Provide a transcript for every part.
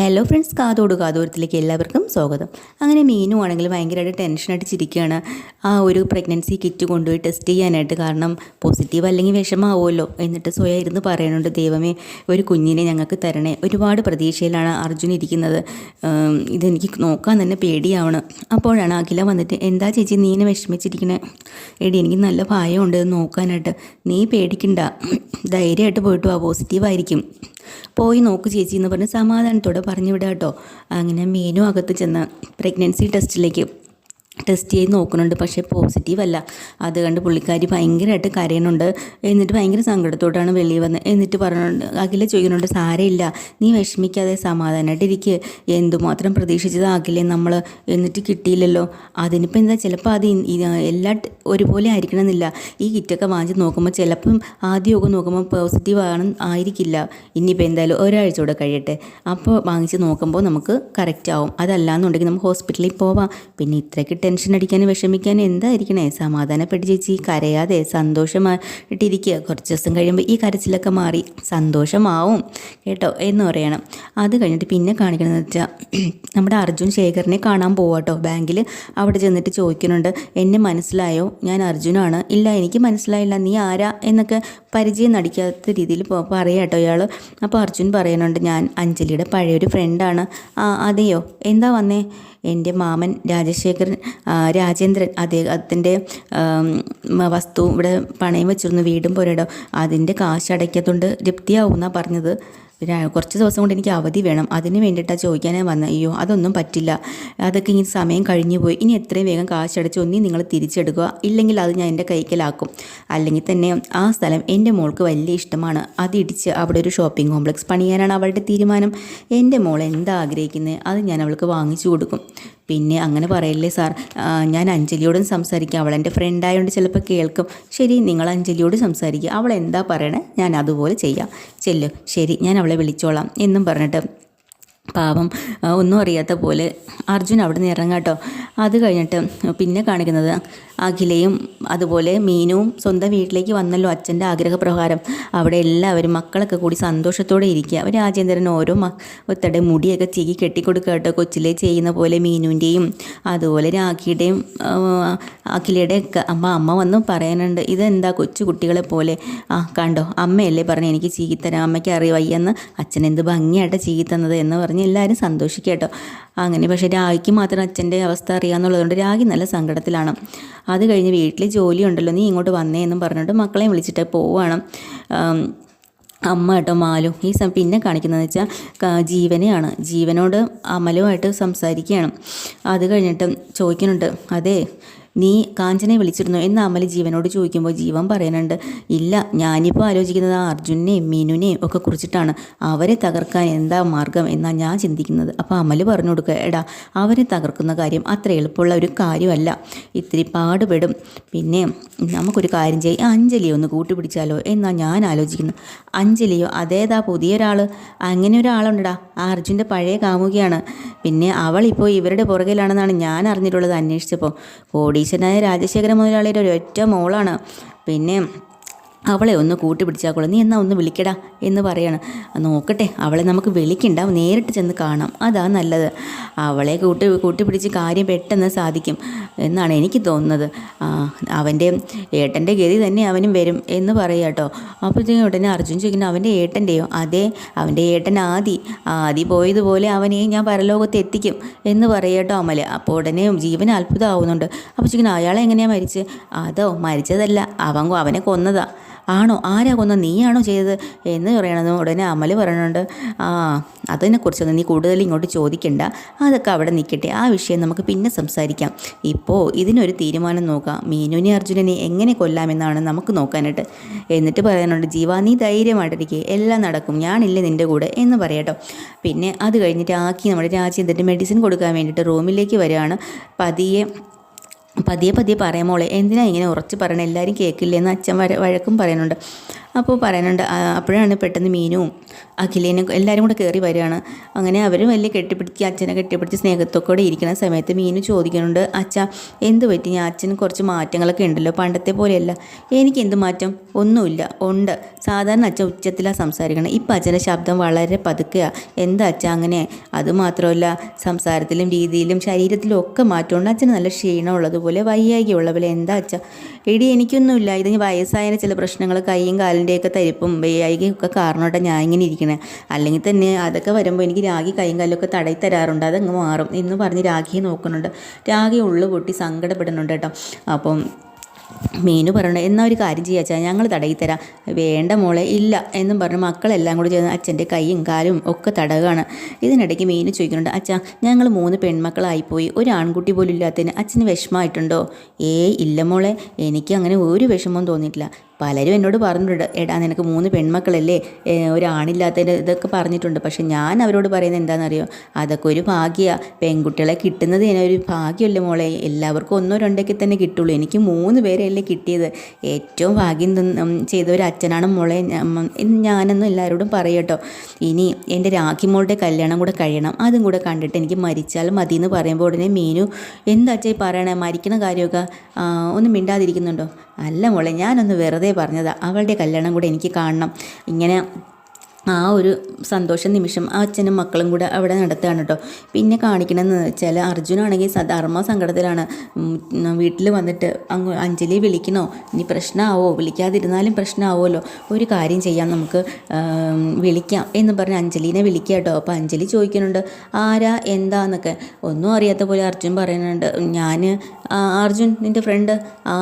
Hello friends കാതോട് കാതോരത്തിലേക്ക് എല്ലാവർക്കും സ്വാഗതം. അങ്ങനെ മീനു ആണെങ്കിൽ ഭയങ്കരമായിട്ട് ടെൻഷനായിട്ട് ചിരിക്കുകയാണ് ആ ഒരു പ്രഗ്നൻസി കിറ്റ് കൊണ്ടുപോയി ടെസ്റ്റ് ചെയ്യാനായിട്ട് കാരണം പോസിറ്റീവ് അല്ലെങ്കിൽ വിഷമാവുമല്ലോ എന്നിട്ട് സ്വയം ഇരുന്ന് പറയുന്നുണ്ട് ദൈവമേ ഒരു കുഞ്ഞിനെ ഞങ്ങൾക്ക് തരണേ. ഒരുപാട് പ്രതീക്ഷയിലാണ് അർജുൻ ഇരിക്കുന്നത്. ഇതെനിക്ക് നോക്കാൻ തന്നെ പേടിയാവണം അപ്പോഴാണ് അഖില വന്നിട്ട് എന്താ ചേച്ചി നീനെ വിഷമിച്ചിരിക്കണേ? എടി എനിക്ക് നല്ല ഭയമുണ്ട് നോക്കാനായിട്ട്. നീ പേടിക്കണ്ട. ധൈര്യമായിട്ട് പോയിട്ട് വാ പോസിറ്റീവായിരിക്കും പോയി നോക്ക് ചേച്ചി എന്ന് പറഞ്ഞ് സമാധാനത്തോടെ പറഞ്ഞു വിടാം കേട്ടോ അങ്ങനെ മീനു അകത്ത് ചെന്ന് പ്രഗ്നൻസി ടെസ്റ്റിലേക്ക് ടെസ്റ്റ് ചെയ്ത് നോക്കുന്നുണ്ട്. പക്ഷേ പോസിറ്റീവ് അല്ല. അത് കണ്ട് പുള്ളിക്കാരി ഭയങ്കരമായിട്ട് കരയുന്നുണ്ട്. എന്നിട്ട് ഭയങ്കര സങ്കടത്തോടാണ് വെളിയിൽ വന്നത് എന്നിട്ട് പറയുന്നുണ്ട് അഖില ചോദിക്കുന്നുണ്ട് സാരമില്ല നീ വിഷമിക്കാതെ സമാധാനമായിട്ട് ഇരിക്കുക എന്തുമാത്രം പ്രതീക്ഷിച്ചത് അഖിലെ നമ്മൾ എന്നിട്ട് കിട്ടിയില്ലല്ലോ. അതിനിപ്പോൾ എന്താ? ചിലപ്പോൾ അത് എല്ലാ ഒരുപോലെ ആയിരിക്കണമെന്നില്ല. ഈ കിറ്റൊക്കെ വാങ്ങിച്ച് നോക്കുമ്പോൾ ചിലപ്പം ആദ്യമൊക്കെ നോക്കുമ്പോൾ പോസിറ്റീവ് ആണ് ആയിരിക്കില്ല. ഇനിയിപ്പോൾ എന്തായാലും ഒരാഴ്ച കൂടെ കഴിയട്ടെ. അപ്പോൾ വാങ്ങിച്ച് നോക്കുമ്പോൾ നമുക്ക് കറക്റ്റ് ആവും. അതല്ലാന്നുണ്ടെങ്കിൽ നമുക്ക് ഹോസ്പിറ്റലിൽ പോവാം. പിന്നെ ഇത്രയ്ക്ക് ടെൻഷൻ അടിക്കാനും വിഷമിക്കാനും എന്തായിരിക്കണേ? സമാധാനപ്പെട്ട് ചേച്ചി കരയാതെ സന്തോഷമായിട്ടിരിക്കുക. കുറച്ച് ദിവസം കഴിയുമ്പോൾ ഈ കരച്ചിലൊക്കെ മാറി സന്തോഷമാവും കേട്ടോ എന്ന് പറയണം. അത് കഴിഞ്ഞിട്ട് പിന്നെ കാണിക്കണമെന്ന് വെച്ചാൽ നമ്മുടെ അർജുൻ ശേഖറിനെ കാണാൻ പോവാട്ടോ ബാങ്കിൽ അവിടെ ചെന്നിട്ട് ചോദിക്കുന്നുണ്ട് എന്നെ മനസ്സിലായോ? ഞാൻ അർജുനാണ്. ഇല്ല എനിക്ക് മനസ്സിലായില്ല. നീ ആരാ? എന്നൊക്കെ പരിചയം നടിക്കാത്ത രീതിയിൽ പറയാം കേട്ടോ ഇയാൾ അപ്പോൾ അർജുൻ പറയുന്നുണ്ട് ഞാൻ അഞ്ജലിയുടെ പഴയൊരു ഫ്രണ്ടാണ് അതെയോ? എന്താ വന്നേ? എന്റെ മാമൻ രാജശേഖരൻ രാജേന്ദ്രൻ അദ്ദേഹത്തിന്റെ വസ്തു ഇവിടെ പണയം വെച്ചിരുന്നു വീടും പോരാടോ അതിന്റെ കാശ് അടയ്ക്കത്തുകൊണ്ട് തൃപ്തിയാവും എന്നാണ് പറഞ്ഞത്. കുറച്ച് ദിവസം കൊണ്ട് എനിക്ക് അവധി വേണം. അതിന് വേണ്ടിയിട്ടാണ് ചോദിക്കാനേ വന്നത് അയ്യോ അതൊന്നും പറ്റില്ല. അതൊക്കെ ഇനി സമയം കഴിഞ്ഞു പോയി. ഇനി എത്രയും വേഗം കാശടച്ച് ഒന്നി നിങ്ങൾ തിരിച്ചെടുക്കുക. ഇല്ലെങ്കിൽ അത് ഞാൻ എന്റെ കൈക്കലാക്കും. അല്ലെങ്കിൽ തന്നെ ആ സ്ഥലം എന്റെ മോൾക്ക് വലിയ ഇഷ്ടമാണ്. അത് ഇടിച്ച് അവിടെ ഒരു ഷോപ്പിംഗ് കോംപ്ലക്സ് പണിയാനാണ് അവളുടെ തീരുമാനം. എന്റെ മോൾ എന്താ ആഗ്രഹിക്കുന്നത് അത് ഞാൻ അവൾക്ക് വാങ്ങിച്ചു കൊടുക്കും. പിന്നെ അങ്ങനെ പറയല്ലേ സാർ? ഞാൻ അഞ്ജലിയോടും സംസാരിക്കാം. അവൾ എന്റെ ഫ്രണ്ടായതുകൊണ്ട് ചിലപ്പോൾ കേൾക്കും. ശരി നിങ്ങൾ അഞ്ജലിയോട് സംസാരിക്കുക അവൾ എന്താ പറയണേ ഞാൻ അതുപോലെ ചെയ്യാം. ചെല്ലു. ശരി ഞാൻ അവളെ വിളിച്ചോളാം. എന്നും പറഞ്ഞിട്ട് പാവം ഒന്നും അറിയാത്ത പോലെ അർജുൻ അവിടെ നിന്ന് ഇറങ്ങാട്ടോ അത് കഴിഞ്ഞിട്ട് പിന്നെ കാണിക്കുന്നത് അഖിലയും അതുപോലെ മീനുവും സ്വന്തം വീട്ടിലേക്ക് വന്നല്ലോ അച്ഛന്റെ ആഗ്രഹപ്രകാരം. അവിടെ എല്ലാവരും മക്കളൊക്കെ കൂടി സന്തോഷത്തോടെ ഇരിക്കുക. രാജേന്ദ്രൻ ഓരോ ഒത്തടെ മുടിയൊക്കെ ചീകി കെട്ടിക്കൊടുക്കുക കേട്ടോ. കൊച്ചിലെ ചെയ്യുന്ന പോലെ മീനുവിന്റെയും അതുപോലെ രാഖിയുടെയും അഖിലയുടെ അമ്മ അമ്മ വന്ന് പറയാനുണ്ട് ഇതെന്താ കൊച്ചു കുട്ടികളെ പോലെ? ആ കണ്ടോ അമ്മയല്ലേ പറഞ്ഞു എനിക്ക് ചീകിത്തരാം. അമ്മയ്ക്ക് അറിയാമെന്ന് അച്ഛൻ എന്ത് ഭംഗിയായിട്ട് ചീകിത്തന്നത് എന്ന് പറഞ്ഞ് എല്ലാവരും സന്തോഷിക്കുക കേട്ടോ. അങ്ങനെ പക്ഷേ രാഗിക്ക് മാത്രം അച്ഛന്റെ അവസ്ഥ അറിയാമെന്നുള്ളതുകൊണ്ട് രാഗി നല്ല സങ്കടത്തിലാണ്. അത് കഴിഞ്ഞ് വീട്ടിൽ ജോലിയുണ്ടല്ലോ നീ ഇങ്ങോട്ട് വന്നേ എന്നും പറഞ്ഞിട്ട് മക്കളെ വിളിച്ചിട്ട് പോവാണ്. അമ്മ കേട്ടോ മാലു. ഈ സം പിന്നെ കാണിക്കുന്നതെന്ന് വെച്ചാൽ ജീവനെയാണ്. ജീവനോട് അമലുമായിട്ട് സംസാരിക്കുകയാണ്. അത് കഴിഞ്ഞിട്ട് ചോദിക്കുന്നുണ്ട് അതെ നീ കാഞ്ചനെ വിളിച്ചിരുന്നു എന്ന് അമൽ ജീവനോട് ചോദിക്കുമ്പോൾ ജീവൻ പറയുന്നുണ്ട് ഇല്ല ഞാനിപ്പോൾ ആലോചിക്കുന്നത് ആ അർജുനെയും മീനുനെയും ഒക്കെ കുറിച്ചിട്ടാണ്. അവരെ തകർക്കാൻ എന്താ മാർഗം എന്നാണ് ഞാൻ ചിന്തിക്കുന്നത്. അപ്പോൾ അമൽ പറഞ്ഞു കൊടുക്കുക എടാ അവരെ തകർക്കുന്ന കാര്യം അത്ര എളുപ്പമുള്ള ഒരു കാര്യമല്ല. ഇത്തിരി പാടുപെടും. പിന്നെ നമുക്കൊരു കാര്യം ചെയ്യും. അഞ്ജലിയെ ഒന്ന് കൂട്ടുപിടിച്ചാലോ എന്നാണ് ഞാൻ ആലോചിക്കുന്നത് അഞ്ജലിയോ അതേതാ പുതിയൊരാൾ അങ്ങനെ ഒരാളുണ്ടടാ. ആ അർജുന്റെ പഴയ കാമുകിയാണ്. പിന്നെ അവളിപ്പോൾ ഇവരുടെ പുറകിലാണെന്നാണ് ഞാൻ അറിഞ്ഞിട്ടുള്ളത് അന്വേഷിച്ചപ്പോൾ. കോടീശ്വരനായ രാജശേഖര മുതലാളിയുടെ ഒരു ഒറ്റ മോളാണ്. പിന്നെ അവളെ ഒന്ന് കൂട്ടുപിടിച്ചാക്കോളൂ നീ എന്നാ ഒന്ന് വിളിക്കടാ എന്ന് പറയാണ്. നോക്കട്ടെ അവളെ നമുക്ക് വിളിക്കണ്ട നേരിട്ട് ചെന്ന് കാണാം. അതാ നല്ലത്. അവളെ കൂട്ടി കൂട്ടിപ്പിടിച്ച് കാര്യം പെട്ടെന്ന് സാധിക്കും എന്നാണ് എനിക്ക് തോന്നുന്നത്. അവന്റെ ഏട്ടന്റെ ഗതി തന്നെ അവനും വരും എന്ന് പറയുക കേട്ടോ അപ്പോഴത്തേക്കും ഉടനെ അർജുൻ ചോദിക്കുന്നു അവന്റെ ഏട്ടന്റെയോ? അതെ അവന്റെ ഏട്ടൻ ആദി. ആദി പോയതുപോലെ അവനെ ഞാൻ പരലോകത്ത് എത്തിക്കും എന്ന് പറയുക കേട്ടോ അമൽ. അപ്പോൾ ഉടനെ ജീവൻ അത്ഭുതമാവുന്നുണ്ട്. അപ്പോൾ ചോദിക്കുന്നു അയാളെ എങ്ങനെയാണ് മരിച്ച്? അതോ മരിച്ചതല്ല. അവൻ അവനെ കൊന്നതാ. ആണോ? ആരാ കൊന്ന നീയാണോ ചെയ്തത്? എന്ന് പറയണതും ഉടനെ അമൽ പറയണുണ്ട്. ആ അതിനെക്കുറിച്ചൊന്നും നീ കൂടുതൽ ഇങ്ങോട്ട് ചോദിക്കണ്ട. അതൊക്കെ അവിടെ നിൽക്കട്ടെ. ആ വിഷയം നമുക്ക് പിന്നെ സംസാരിക്കാം. ഇപ്പോൾ ഇതിനൊരു തീരുമാനം നോക്കാം. മീനുവിനെ അർജുനനെ എങ്ങനെ കൊല്ലാമെന്നാണ് നമുക്ക് നോക്കാനായിട്ട്. എന്നിട്ട് പറയാനുണ്ട് ജീവ നീ ധൈര്യമായിട്ടിരിക്കുക എല്ലാം നടക്കും. ഞാനില്ലേ നിന്റെ കൂടെ എന്ന് പറയട്ടോ. പിന്നെ അത് കഴിഞ്ഞിട്ട് ആക്കി നമ്മുടെ രാജ്യം എന്നിട്ട് മെഡിസിൻ കൊടുക്കാൻ വേണ്ടിയിട്ട് റൂമിലേക്ക് വരികയാണ്. പതിയെ പതിയെ പതിയെ പറയാം മോളെ എന്തിനാ ഇങ്ങനെ ഉറച്ച് പറയണേ? എല്ലാവരും കേൾക്കില്ല? എന്ന് അച്ഛൻ വഴക്കും പറയുന്നുണ്ട്. അപ്പോൾ പറയുന്നുണ്ട് അപ്പോഴാണ് പെട്ടെന്ന് മീനും അഖിലേനും എല്ലാവരും കൂടെ കയറി വരികയാണ്. അങ്ങനെ അവർ വലിയ കെട്ടിപ്പിടിക്കുക അച്ഛനെ കെട്ടിപ്പിടിച്ച് സ്നേഹത്തോടെ ഇരിക്കുന്ന സമയത്ത് മീനു ചോദിക്കുന്നുണ്ട് അച്ഛ എന്ത് പറ്റി? ഞാൻ അച്ഛന് കുറച്ച് മാറ്റങ്ങളൊക്കെ ഉണ്ടല്ലോ പണ്ടത്തെ പോലെയല്ല. എനിക്ക് എന്ത് മാറ്റം? ഒന്നുമില്ല ഉണ്ട്. സാധാരണ അച്ഛൻ ഉച്ചത്തിലാണ് സംസാരിക്കണം. ഇപ്പം അച്ഛന്റെ ശബ്ദം വളരെ പതുക്കുക എന്താ അച്ഛ അങ്ങനെ? അതുമാത്രമല്ല സംസാരത്തിലും രീതിയിലും ശരീരത്തിലും ഒക്കെ മാറ്റമുണ്ട്. അച്ഛന് നല്ല ക്ഷീണമുള്ളതുപോലെ വയ്യായികയുള്ള പോലെ എന്താ അച്ഛ? എടി എനിക്കൊന്നുമില്ല. ഇത് വയസ്സായ ചില പ്രശ്നങ്ങൾ കൈയും കാലിന്റെയൊക്കെ തരിപ്പും വയ്യായികയും കാരണമായിട്ട് ഞാൻ ഇങ്ങനെ ഇരിക്കണേ. അല്ലെങ്കിൽ തന്നെ അതൊക്കെ വരുമ്പോൾ എനിക്ക് രാഗി കൈയും കാലൊക്കെ തടയി തരാറുണ്ട്. അതങ്ങ് മാറും എന്ന് പറഞ്ഞ് രാഗിയെ നോക്കുന്നുണ്ട്. രാഗി ഉള്ളു പൊട്ടി സങ്കടപ്പെടുന്നുണ്ട് കേട്ടോ. അപ്പം മീനു പറഞ്ഞു എന്നാൽ ഒരു കാര്യം ചെയ്യാ അച്ഛാ ഞങ്ങൾ തടയി തരാം. വേണ്ട മോളെ ഇല്ല എന്നും പറഞ്ഞ് മക്കളെല്ലാം കൂടി ചെയ്യുന്ന അച്ഛന്റെ കൈയും കാലും ഒക്കെ തടകാണ്. ഇതിനിടയ്ക്ക് മീനു ചോദിക്കുന്നുണ്ട് അച്ഛാ ഞങ്ങൾ മൂന്ന് പെൺമക്കളായിപ്പോയി. ഒരു ആൺകുട്ടി പോലും ഇല്ലാത്തതിന് അച്ഛന് വിഷമമായിട്ടുണ്ടോ? ഏയ് ഇല്ല മോളെ എനിക്ക് അങ്ങനെ ഒരു വിഷമവും തോന്നിയിട്ടില്ല. പലരും എന്നോട് പറഞ്ഞിട്ടുണ്ട് എടാ നിനക്ക് മൂന്ന് പെൺമക്കളല്ലേ? ഒരു ഒരാണില്ലാത്തതിന്റെ ഇതൊക്കെ പറഞ്ഞിട്ടുണ്ട്. പക്ഷെ ഞാൻ അവരോട് പറയുന്നത് എന്താണെന്നറിയോ? അതൊക്കെ ഒരു ഭാഗ്യമാണ് പെൺകുട്ടികളെ കിട്ടുന്നത് തന്നെ ഒരു ഭാഗ്യമല്ലേ മോളെ? എല്ലാവർക്കും ഒന്നോ രണ്ടൊക്കെ തന്നെ കിട്ടുള്ളൂ. എനിക്ക് മൂന്ന് പേരെയല്ലേ കിട്ടിയത്. ഏറ്റവും ഭാഗ്യം ചെയ്ത ഒരു അച്ഛനാണ് മോളെ. ഞാനെന്നും എല്ലാവരോടും പറയട്ടോ ഇനി എന്റെ രാഖി മോളുടെ കല്യാണം കൂടെ കഴിയണം. അതും കൂടെ കണ്ടിട്ട് എനിക്ക് മരിച്ചാൽ മതി എന്ന് പറയുമ്പോൾ ഉടനെ മീനു എന്താ അച്ഛാ ഈ പറയണേ? മരിക്കണ കാര്യമൊക്കെ ഒന്നും മിണ്ടാതിരിക്കുന്നുണ്ടോ? അല്ല മോളെ ഞാനൊന്ന് വെറുതെ പറഞ്ഞതാ അവളുടെ കല്യാണം കൂടെ എനിക്ക് കാണണം. ഇങ്ങനെ ആ ഒരു സന്തോഷ നിമിഷം ആ അച്ഛനും മക്കളും കൂടെ അവിടെ നടത്തുകയാണ് കേട്ടോ. പിന്നെ കാണിക്കണമെന്ന് വെച്ചാൽ അർജുനാണെങ്കിൽ ധർമ്മ സങ്കടത്തിലാണ് വീട്ടിൽ വന്നിട്ട് അങ്ങ് അഞ്ജലി വിളിക്കണോ? ഇനി പ്രശ്നമാവോ? വിളിക്കാതിരുന്നാലും പ്രശ്നമാവുമല്ലോ. ഒരു കാര്യം ചെയ്യാം നമുക്ക് വിളിക്കാം എന്ന് പറഞ്ഞ് അഞ്ജലീനെ വിളിക്കുക കേട്ടോ. അപ്പോൾ അഞ്ജലി ചോദിക്കുന്നുണ്ട് ആരാ? എന്താന്നൊക്കെ? ഒന്നും അറിയാത്ത പോലെ അർജുൻ പറയുന്നുണ്ട് ഞാൻ അർജുൻ നിന്റെ ഫ്രണ്ട് ആ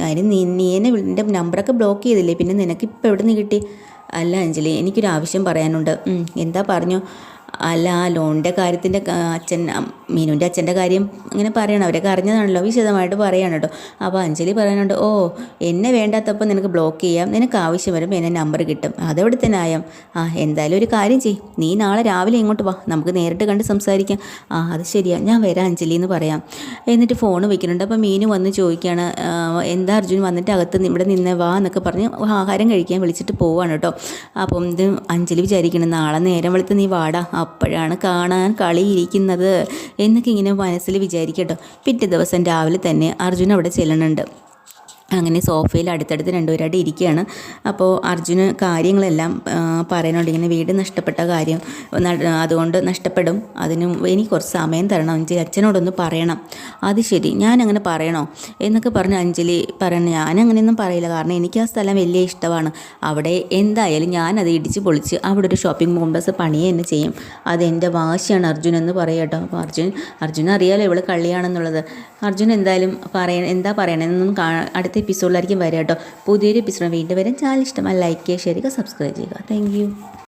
ഞാൻ നീ നീ എന്നെ നിന്റെ നമ്പറൊക്കെ ബ്ലോക്ക് ചെയ്തില്ലേ? പിന്നെ നിനക്ക് ഇപ്പോൾ എവിടെ നിന്ന് കിട്ടി? അല്ല അഞ്ജലി എനിക്കൊരു ആവശ്യം പറയാനുണ്ട് എന്താ പറഞ്ഞു? അല്ല ആ ലോണിന്റെ കാര്യത്തിന്റെ അച്ഛൻ മീനുവിന്റെ അച്ഛന്റെ കാര്യം ഇങ്ങനെ പറയണം. അവരൊക്കെ അറിഞ്ഞതാണല്ലോ വിശദമായിട്ട് പറയണം കേട്ടോ. അപ്പോൾ അഞ്ജലി പറയാനുണ്ട് ഓ എന്നെ വേണ്ടാത്തപ്പോൾ നിനക്ക് ബ്ലോക്ക് ചെയ്യാം. നിനക്ക് ആവശ്യം വരുമ്പോൾ എന്നെ നമ്പർ കിട്ടും. അതെവിടെ തന്നെ ആയാം. ആ എന്തായാലും ഒരു കാര്യം ചെയ് നീ നാളെ രാവിലെ ഇങ്ങോട്ട് വാ. നമുക്ക് നേരിട്ട് കണ്ട് സംസാരിക്കാം. ആ അത് ശരിയാ. ഞാൻ വരാം അഞ്ജലി എന്ന് പറയാം. എന്നിട്ട് ഫോൺ വെക്കുന്നുണ്ട്. അപ്പോൾ മീനു വന്ന് ചോദിക്കുകയാണ് എന്താ അർജുൻ വന്നിട്ട് അകത്ത് ഇവിടെ നിന്ന് വാ എന്നൊക്കെ പറഞ്ഞ് ആഹാരം കഴിക്കാൻ വിളിച്ചിട്ട് പോവാണ് കേട്ടോ. അപ്പം ഇത് അഞ്ജലി വിചാരിക്കണം നാളെ നേരം വെളുത്ത് നീ വാടാ. അപ്പോഴാണ് കാണാൻ കളിയിരിക്കുന്നത് എന്നൊക്കെ ഇങ്ങനെ മനസ്സിൽ വിചാരിക്കട്ടോ. പിറ്റേ ദിവസം രാവിലെ തന്നെ അർജുൻ അവിടെ ചെല്ലണുണ്ട്. അങ്ങനെ സോഫയിൽ അടുത്തടുത്ത് രണ്ടുപേരായിട്ട് ഇരിക്കുകയാണ്. അപ്പോൾ അർജുന് കാര്യങ്ങളെല്ലാം പറയുന്നുണ്ട്. ഇങ്ങനെ വീട് നഷ്ടപ്പെട്ട കാര്യം അതുകൊണ്ട് നഷ്ടപ്പെടും. അതിന് എനിക്ക് കുറച്ച് സമയം തരണം. അഞ്ജലി അച്ഛനോടൊന്ന് പറയണം. അത് ശരി ഞാൻ അങ്ങനെ പറയണോ? എന്നൊക്കെ പറഞ്ഞ് അഞ്ജലി പറയണം ഞാൻ അങ്ങനെയൊന്നും പറയില്ല. കാരണം എനിക്ക് ആ സ്ഥലം വലിയ ഇഷ്ടമാണ്. അവിടെ എന്തായാലും ഞാനത് ഇടിച്ച് പൊളിച്ച് അവിടെ ഒരു ഷോപ്പിംഗ് കോംപ്ലക്സ് പണിയെ തന്നെ ചെയ്യും. അതെന്റെ വാശിയാണ് അർജുൻ എന്ന് പറയുക കേട്ടോ. അപ്പോൾ അർജുൻ അർജുൻ അറിയാലോ കള്ളിയാണെന്നുള്ളത്? അർജുൻ എന്തായാലും പറയ എന്താ പറയണമെന്നൊന്നും കാ എപ്പിസോഡിലായിരിക്കും വരാം കേട്ടോ. പുതിയൊരു എപ്പിസോഡ് വീണ്ടും വരും. ചാനൽ ഇഷ്ടമായി ലൈക്ക് ചെയ്യുക ഷെയർ ചെയ്യുക സബ്സ്ക്രൈബ് ചെയ്യുക. താങ്ക്